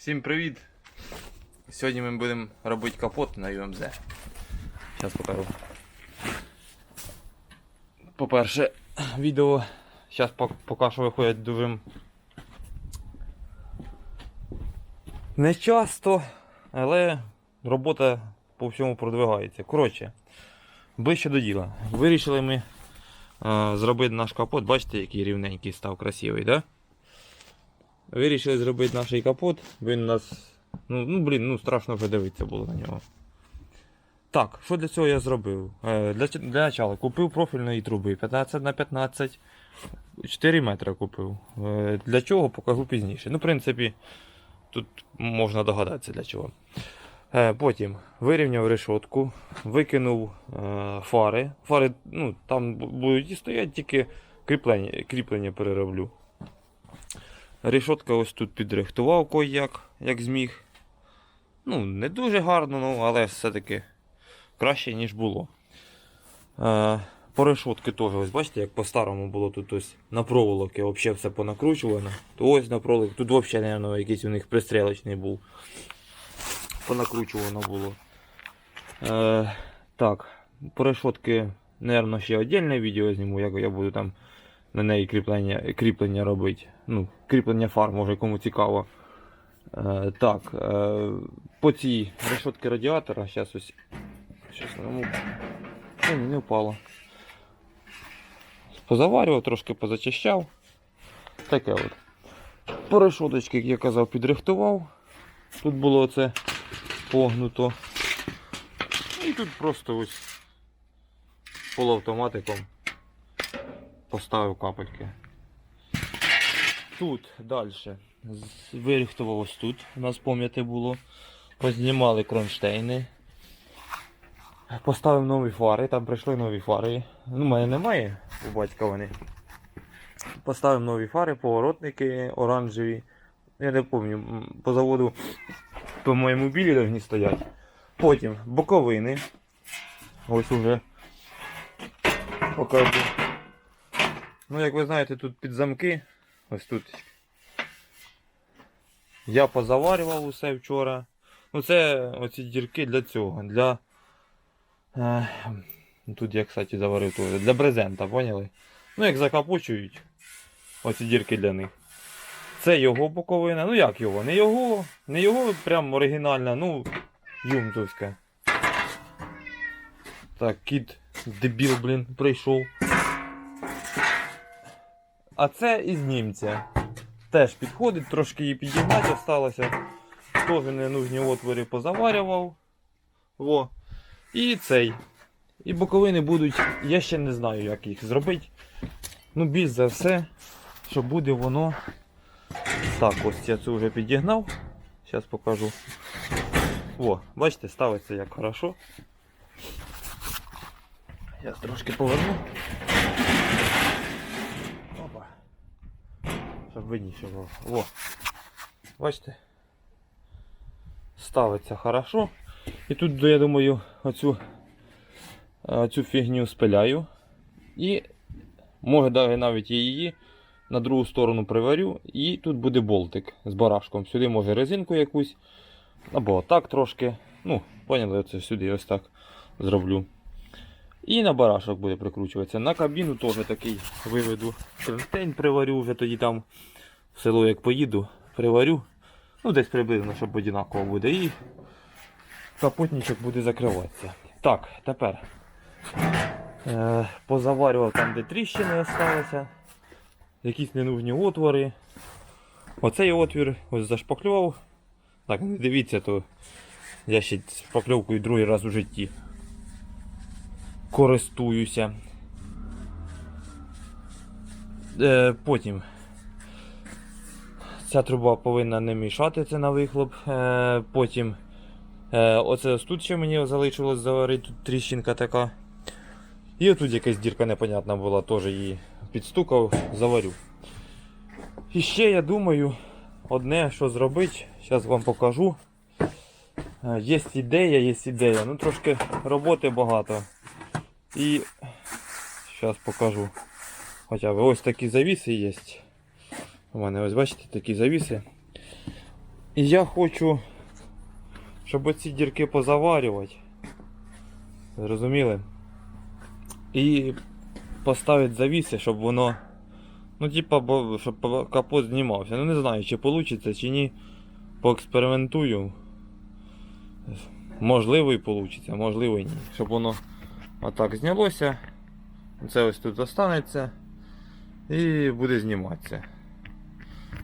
Всім привіт! Сьогодні ми будемо робити капот на UMZ. Зараз покажу. По-перше, відео зараз поки що виходять дуже не часто, але робота по всьому продвигається. Коротше, ближче до діла. Вирішили ми е, зробити наш капот. Бачите, який рівненький став красивий? Да? Вирішили зробити наш капот. Він нас. Ну, ну блін, ну страшно вже дивитися було на нього. Так, що для цього я зробив? Е, для, для начала купив профільної труби 15 на 15 4 метри купив. Е, для чого покажу пізніше. Ну, в принципі, тут можна догадатися для чого. Е, потім вирівняв решетку, викинув е, фари. Фари ну, там будуть і стоять, тільки кріплення, кріплення перероблю. Решотка ось тут підрихтував кой-як, як зміг. Ну, не дуже гарно, ну, але все-таки краще, ніж було. Е, по решотки теж, ось бачите, як по-старому було тут ось на проволоки взагалі все понакручувано. То ось на проволоки. Тут взагалі, мабуть, якийсь у них пристрілочний був. Понакручувано було. Е, так, по решотки, мабуть, ще окреме відео зніму, як я буду там на неї кріплення, кріплення робити. Ну, кріплення фар, може кому цікаво. Е, так, е, по цій решетки радіатора, зараз ось. Щас ну, не впало. Позаварював, трошки позачищав. Таке от. По решоточки, як я казав, підрихтував. Тут було це погнуто. І тут просто ось полуавтоматиком поставив капельки. Тут далі. Виріхтував ось тут. У нас пам'яти було. Познімали кронштейни. Поставив нові фари, там прийшли нові фари. Ну, мене немає, у батька вони. Поставив нові фари, поворотники оранжеві. Я не пам'ятаю, по заводу по моєму білі повинні стоять. Потім боковини. Ось уже покажу. Ну, як ви знаєте, тут під замки. Ось тут. Я позаварював усе вчора. Ну це оці дірки для цього. Для. Е, тут я, кстати, заварив теж. Для брезента, поняли? Ну, як закапучують. Оці дірки для них. Це його боковина. Ну як його? Не його, не його прям оригінальна, ну, юмтовська. Так, кіт дебіл, блін, прийшов. А це із німця. Теж підходить, трошки її підігнати осталося. Теж ненужні отвори позаварював. Во. І цей. І боковини будуть, я ще не знаю, як їх зробити. Ну, більш за все, що буде воно. Так, ось я цю вже підігнав. Зараз покажу. О, бачите, ставиться як хорошо. Я трошки поверну. Щоб видніше було. О. Бачите? Ставиться хорошо. І тут, я думаю, оцю, цю фігню спиляю. І може навіть її на другу сторону приварю. І тут буде болтик з барашком. Сюди може резинку якусь. Або отак трошки. Ну, поняли, оце сюди ось так зроблю. І на барашок буде прикручуватися. На кабіну теж такий виведу кронштейн, приварю вже тоді там в село як поїду, приварю. Ну, десь приблизно, щоб однаково буде. І капотничок буде закриватися. Так, тепер е, позаварював там, де тріщини залишилися. Якісь ненужні отвори. Оцей отвір ось зашпаклював. Так, не дивіться, то я ще шпакльовкою другий раз у житті користуюся. Е, потім ця труба повинна не мішати це на вихлоп. Е, потім е, оце тут ще мені залишилось заварити, тут тріщинка така. І отут якась дірка непонятна була, теж її підстукав, заварю. І ще я думаю, одне, що зробити, зараз вам покажу. Е, Є ідея, є ідея. Ну трошки роботи багато. І зараз покажу. Хоча б ось такі завіси є. У мене ось бачите такі завіси. І я хочу, щоб оці дірки позаварювати. Зрозуміли? І поставити завіси, щоб воно. Ну, типа, щоб капот знімався. Ну не знаю, чи вийде, чи ні. Поекспериментую. Можливо і вийде, можливо і ні. Щоб воно отак знялося. Це ось тут останеться. І буде зніматися.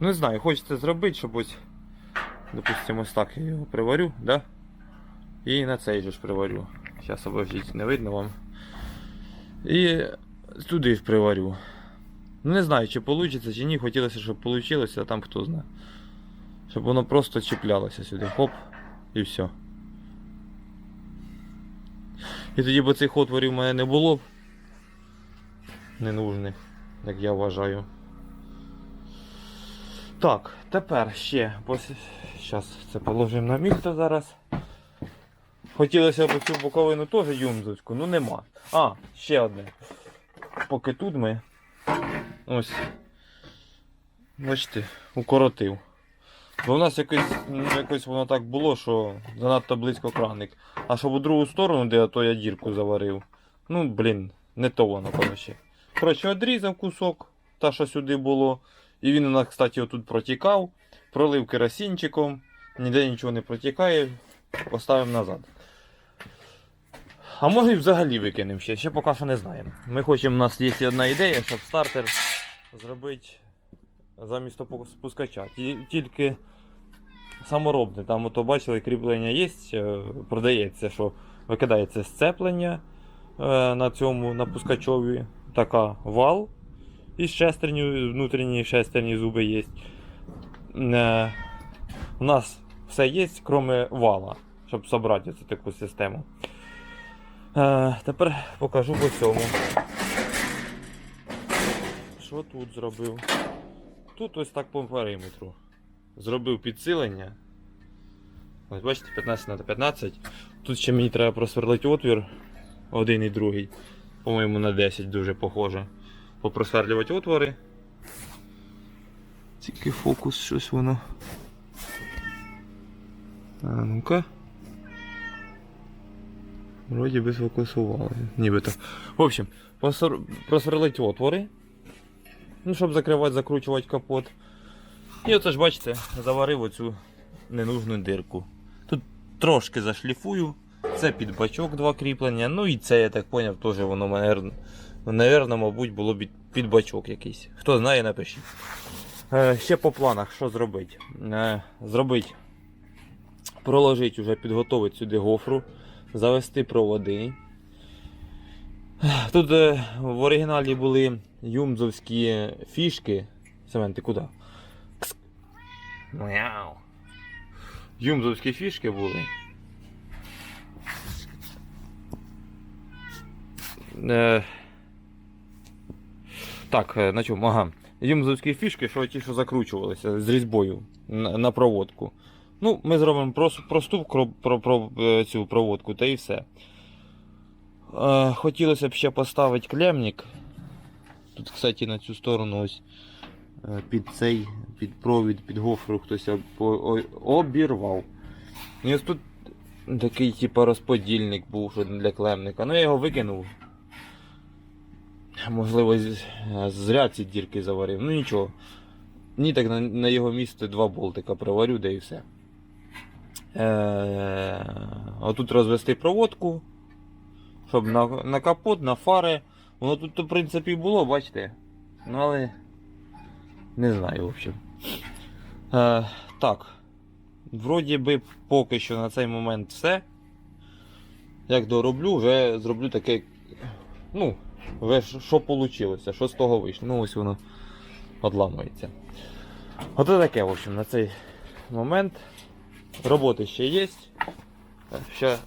Ну, Не знаю, хочеться зробити, щоб ось. Допустимо, ось так я його приварю, да? І на цей же ж приварю. Зараз обождіть, не видно вам. І туди ж приварю. Ну не знаю, чи вийде, чи ні. Хотілося, щоб вийшло, а там хто знає. Щоб воно просто чіплялося сюди. Хоп, і все. І тоді б цих отворів в мене не було б. Ненужних, як я вважаю. Так, тепер ще. Зараз це положимо на місце зараз. Хотілося б цю боковину теж юмзовську, ну нема. А, ще одне. Поки тут ми. Ось. Бачите, укоротив. Бо в нас якось, ну, якось воно так було, що занадто близько краник. А щоб у другу сторону, де то я дірку заварив. Ну, блін, не то воно, коротше. Коротше, одрізав кусок, та що сюди було. І він у нас, кстати, отут протікав. Пролив керосинчиком, ніде нічого не протікає, поставимо назад. А може і взагалі викинемо ще, ще поки що не знаємо. Ми хочемо, у нас є одна ідея, щоб стартер зробити замість спускача. Тільки саморобне. Там ото бачили, кріплення є, е, продається, що викидається сцеплення е, на цьому на пускачові. Така вал. І шестерні, внутрішні шестерні зуби є. У нас все є, крім вала, щоб зібрати цю таку систему. Е, тепер покажу по цьому. Що тут зробив? Тут ось так по периметру. Зробив підсилення. Ось бачите, 15 на 15. Тут ще мені треба просверлити отвір. Один і другий. По-моєму, на 10 дуже похоже. Попросверлювати отвори. Тільки фокус щось воно. А ну-ка. Вроді би сфокусували. Нібито. В общем, просверлить отвори. Ну, щоб закривати, закручувати капот. І оце ж бачите, заварив оцю ненужну дирку. Тут трошки зашліфую. Це під бачок два кріплення. Ну і це, я так зрозумів, теж воно, наверно, наверно, мабуть, було б під бачок якийсь. Хто знає, напишіть. Е, ще по планах, що зробити? Е, зробити. Проложити вже підготовити сюди гофру, завести проводи. Тут е, в оригіналі були юмзовські фішки. Семен, ти куди? Мяу. Юмзовські фішки були. Е, так, е, на чому? Ага. Юмзовські фішки, що ті, що закручувалися з різьбою на, проводку. Ну, ми зробимо прос- просту кро- про, про, е, цю проводку та і все. Е, Хотілося б ще поставити клемник. Тут, кстати, на цю сторону ось е, під цей, під провід, під гофру хтось обірвав. І ось тут такий типу розподільник був що для клемника. Ну я його викинув. Можливо, зря ці дірки заварив. Ну нічого. Ні, так на, його місце два болтика приварю, де і все. Е, отут розвести проводку щоб на, на капот, на фари. Воно тут, в принципі, було, бачите. Ну але не знаю, в общем. Е, так. Вроді би поки що на цей момент все. Як дороблю, вже зроблю таке. Ну, вже що- вийшло, що з того вийшло. Ну ось воно одламується. Ото таке, в общем, на цей момент. Роботи ще є. Ще,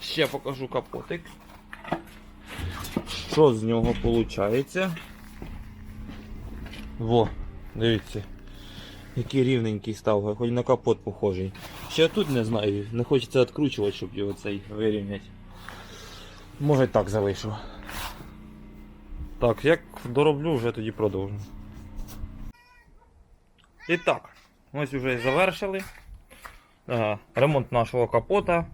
ще покажу капотик. Що з нього виходить? Во, дивіться. Який рівненький став, хоч на капот похожий. Ще тут не знаю, не хочеться відкручувати, щоб його цей вирівняти. Може так залишу. Так, як дороблю, вже тоді продовжу. І так, ось вже і завершили. Ага, ремонт нашого капота.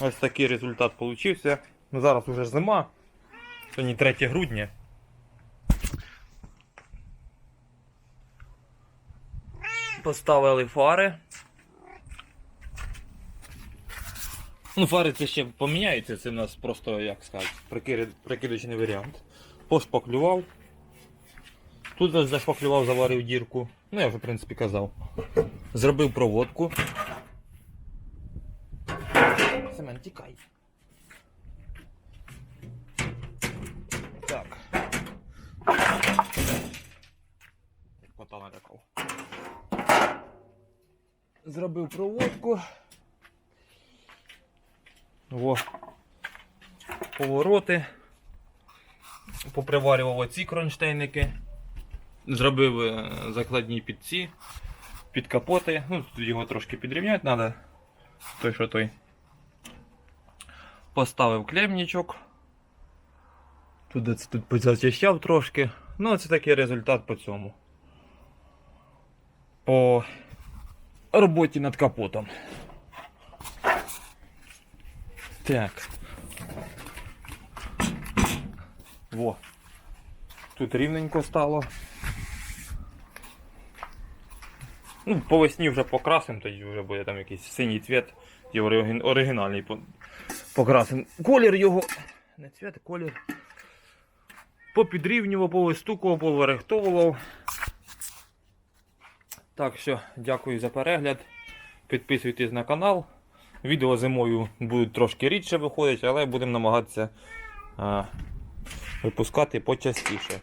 Ось такий результат получився. Ну, зараз уже зима. Сьогодні 3 грудня. Поставили фари. Ну, фари це ще поміняються, це в нас просто, як сказати, прикидочний варіант. Пошпаклював. Тут ось зашпаклював, заварив дірку. Ну, я вже, в принципі, казав. Зробив проводку. Семен, тікай. Так. Кота налякав. Зробив проводку. О. Повороти. Поприварював оці кронштейники. Зробив е, закладні під ці, під капоти. Ну, тут його трошки підрівняти треба. Той, що той. Поставив клемничок. Тут, це тут позачищав трошки. Ну, це такий результат по цьому. По роботі над капотом. Так. Во. Тут рівненько стало. Ну, по весні вже покрасим, тоді вже буде там якийсь синій цвіт. І оригін- оригінальний по- покрасим. Колір його. Не цвіт, колір. Попідрівнював, повистукував, повирихтовував. Так що, дякую за перегляд. Підписуйтесь на канал. Відео зимою будуть трошки рідше виходити, але будемо намагатися а, випускати почастіше.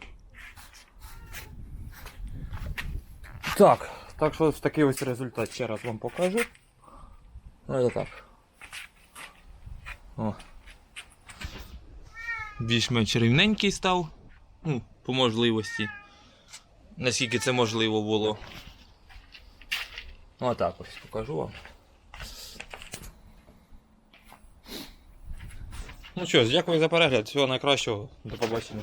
Так, так що ось такий ось результат ще раз вам покажу. Ось так. О. Більш-менш рівненький став. Ну, по можливості. Наскільки це можливо було. Отак ось покажу вам. Ну що дякую за перегляд. Всього найкращого. До побачення.